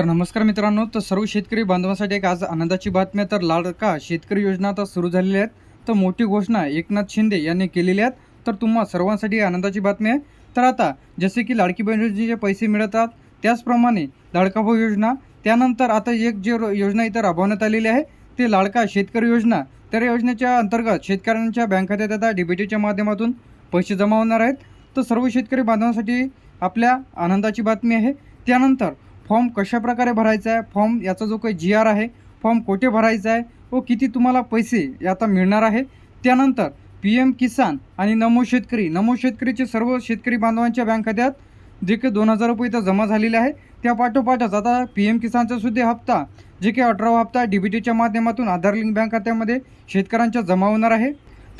तर नमस्कार मित्रांनो तर सर्व शेतकरी बांधवांसाठी एक आज आनंदाची बातमी तर लाडका शेतकरी योजना आता सुरू झालेल्या आहेत. तर मोठी घोषणा एकनाथ शिंदे यांनी केलेली आहेत. तर तुम्हा सर्वांसाठी आनंदाची बातमी आहे. तर आता जसे की लाडकी बहीण योजनेचे पैसे मिळतात त्याचप्रमाणे लाडका भाऊ योजना त्यानंतर आता एक जे रो- योजना इथं राबवण्यात आलेली आहे ते लाडका शेतकरी योजना. तर या योजनेच्या अंतर्गत शेतकऱ्यांच्या बँक खात्यात आता डीबीटीच्या माध्यमातून पैसे जमा होणार आहेत. तर सर्व शेतकरी बांधवांसाठी आपल्या आनंदाची बातमी आहे. त्यानंतर फॉर्म कशाप्रकारे भरायचा आहे? फॉर्म याचा जो काही जी आर आहे फॉर्म कोठे भरायचा आहे? व किती तुम्हाला पैसे आता मिळणार आहे? त्यानंतर पी एम किसान आणि नमो शेतकरी नमो शेतकरीचे सर्व शेतकरी बांधवांच्या बँक खात्यात जे काही दोन हजार रुपये इथं जमा झालेले आहे त्या पाठोपाठच आता पी एम किसानचा सुद्धा हप्ता जे काही अठरावा हप्ता डी बी टीच्या माध्यमातून आधार लिंक बँक खात्यामध्ये शेतकऱ्यांच्या जमा होणार आहे.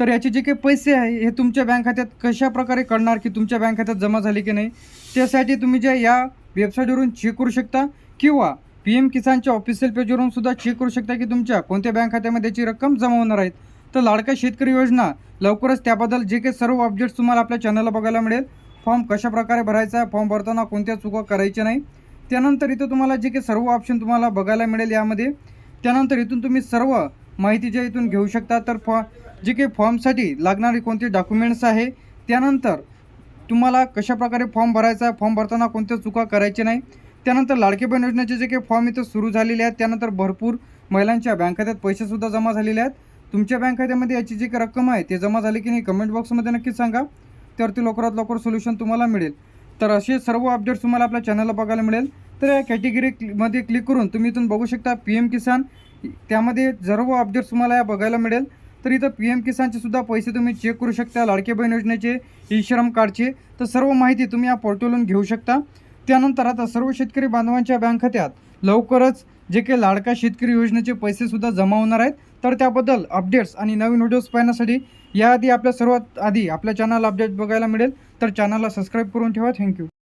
तर याचे जे काही पैसे आहे हे तुमच्या बँक खात्यात कशा प्रकारे कळणार की तुमच्या बँक खात्यात जमा झाले की नाही? त्यासाठी तुम्ही ज्या या वेबसाईटवरून चेक करू शकता किंवा पी एम किसानच्या ऑफिशियल पेजवरून सुद्धा चेक करू शकता की तुमच्या कोणत्या बँक खात्यामध्ये त्याची रक्कम जमा होणार आहेत तर लाडका शेतकरी योजना लवकरच त्याबद्दल जे काही सर्व अपडेट्स तुम्हाला आपल्या चॅनलला बघायला मिळेल. फॉर्म कशाप्रकारे भरायचा आहे फॉर्म भरताना कोणत्या चुका करायच्या नाही. त्यानंतर इथं तुम्हाला जे काही सर्व ऑप्शन तुम्हाला बघायला मिळेल यामध्ये. त्यानंतर इथून तुम्ही सर्व माहिती जे इथून घेऊ शकता. तर फॉ जे काही फॉर्मसाठी लागणारे कोणते डॉक्युमेंट्स आहे त्यानंतर तुम्हाला कशाप्रकारे फॉर्म भरायचा आहे? फॉर्म भरताना कोणत्या चुका करायच्या नाही? त्यानंतर लाडके बहीण योजनेचे जे काही फॉर्म इथं सुरू झालेले आहेत त्यानंतर भरपूर महिलांच्या बँक खात्यात पैसेसुद्धा जमा झालेले आहेत. तुमच्या बँक खात्यामध्ये याची जी काही रक्कम आहे ते जमा झाली की नाही कमेंट बॉक्समध्ये नक्कीच सांगा. त्यावरती लवकरात लवकर सोल्युशन तुम्हाला मिळेल. तर असे सर्व अपडेट्स तुम्हाला आपल्या चॅनलला बघायला मिळेल. तर या कॅटेगरीमध्ये क्लिक करून तुम्ही इथून बघू शकता पी एम किसान त्यामध्ये सर्व अपडेट्स तुम्हाला या बघायला मिळेल. तर इथं पी एम किसानचे सुद्धा पैसे तुम्ही चेक करू शकता लाडके बहीण योजनेचे ई श्रम कार्डचे. तर सर्व माहिती तुम्ही या पोर्टलवरून घेऊ शकता. त्यानंतर आता सर्व शेतकरी बांधवांच्या बँक खात्यात लवकरच जे काही लाडका शेतकरी योजनेचे पैसेसुद्धा जमा होणार आहेत. तर त्याबद्दल अपडेट्स आणि नवीन व्हिडिओज पाहण्यासाठी याआधी आपल्या सर्वात आधी आपल्या चॅनल अपडेट बघायला मिळेल. तर चॅनलला सबस्क्राईब करून ठेवा. थँक्यू